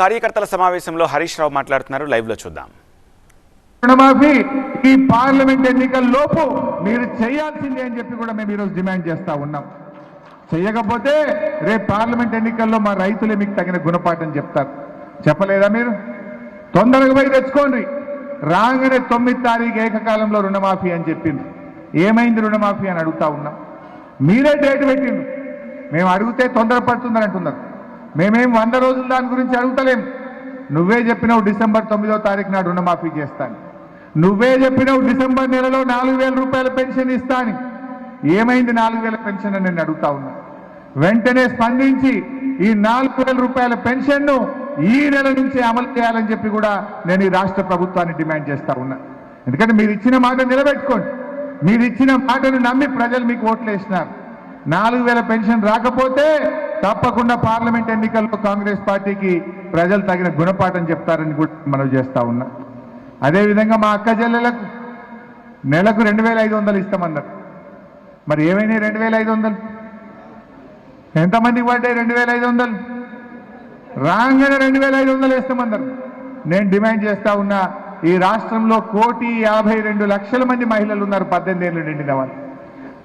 కార్యకర్తల సమావేశంలో హరీష్ రావు మాట్లాడుతున్నారు. లైవ్లో చూద్దాం. రుణమాఫీ ఈ పార్లమెంట్ ఎన్నికల్లోపు మీరు చేయాల్సిందే అని చెప్పి కూడా మేము ఈరోజు డిమాండ్ చేస్తా ఉన్నాం. చేయకపోతే రేపు పార్లమెంట్ ఎన్నికల్లో మా రైతులే మీకు తగిన గుణపాఠం చెప్తారు. చెప్పలేదా మీరు? తొందరగా పోయి తెచ్చుకోండి. రాగానే తొమ్మిది తారీఖు ఏకకాలంలో రుణమాఫీ అని చెప్పింది ఏమైంది రుణమాఫీ అని అడుగుతా ఉన్నాం. మీరే డేట్ పెట్టింది మేము అడిగితే తొందరపడుతుందని అంటున్నారు. మేమేం వంద రోజులు దాని గురించి అడుగుతలేం. నువ్వే చెప్పినావు డిసెంబర్ తొమ్మిదో తారీఖు నాడు రుణమాఫీ చేస్తాను. నువ్వే చెప్పినావు డిసెంబర్ నెలలో నాలుగు వేల రూపాయల పెన్షన్ ఇస్తాను ఏమైంది నాలుగు వేల పెన్షన్ అని నేను అడుగుతా ఉన్నా. వెంటనే స్పందించి ఈ నాలుగు వేల రూపాయల పెన్షన్ను ఈ నెల నుంచి అమలు చేయాలని చెప్పి కూడా నేను ఈ రాష్ట్ర ప్రభుత్వాన్ని డిమాండ్ చేస్తా ఉన్నా. ఎందుకంటే మీరు ఇచ్చిన మాట నిలబెట్టుకోండి. మీరు ఇచ్చిన మాటను నమ్మి ప్రజలు మీకు ఓట్లు వేసినారు. నాలుగు వేల పెన్షన్ రాకపోతే తప్పకుండా పార్లమెంట్ ఎన్నికల్లో కాంగ్రెస్ పార్టీకి ప్రజలు తగిన గుణపాఠం చెప్తారని కూడా మనం చేస్తా ఉన్నా. అదేవిధంగా మా అక్క చెల్లెలకు నెలకు రెండు వేల ఐదు వందలు ఇస్తామన్నారు. మరి ఏమైనాయి రెండు వేల ఐదు వందలు? ఎంతమందికి పడ్డాయి రెండు వేల ఐదు వందలు? రాగానే రెండు వేల ఐదు వందలు ఇస్తామన్నారు. నేను డిమాండ్ చేస్తా ఉన్నా ఈ రాష్ట్రంలో కోటి యాభై రెండు లక్షల మంది మహిళలు ఉన్నారు. పద్దెనిమిది ఏళ్ళు నిండిన వాళ్ళు.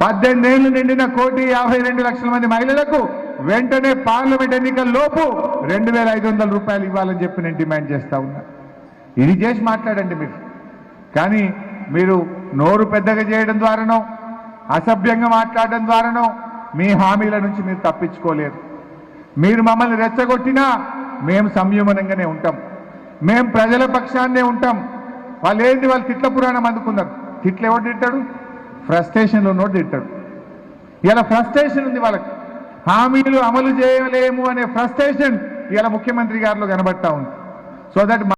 పద్దెనిమిది ఏళ్ళు నిండిన కోటి యాభై రెండు లక్షల మంది మహిళలకు వెంటనే పార్లమెంట్ ఎన్నికల లోపు రెండు వేల ఐదు వందల రూపాయలు ఇవ్వాలని చెప్పి నేను డిమాండ్ చేస్తా ఉన్నా. ఇది చేసి మాట్లాడండి మీరు. కానీ మీరు నోరు పెద్దగా చేయడం ద్వారానో అసభ్యంగా మాట్లాడడం ద్వారానో మీ హామీల నుంచి మీరు తప్పించుకోలేరు. మీరు మమ్మల్ని రెచ్చగొట్టినా మేము సంయమనంగానే ఉంటాం. మేము ప్రజల పక్షాన్నే ఉంటాం. వాళ్ళు ఏంటి వాళ్ళు తిట్ల పురాణం అందుకున్నారు. తిట్లు ఎవరు తిట్టాడు? ఫ్రస్ట్రేషన్లో ఉన్నోడు తిట్టాడు. ఇలా ఫ్రస్ట్రేషన్ ఉంది వాళ్ళకి. హామీలు అమలు చేయలేము అనే ఫ్రస్ట్రేషన్ ఇలా ముఖ్యమంత్రి గారిలో కనబడతా ఉంది. So that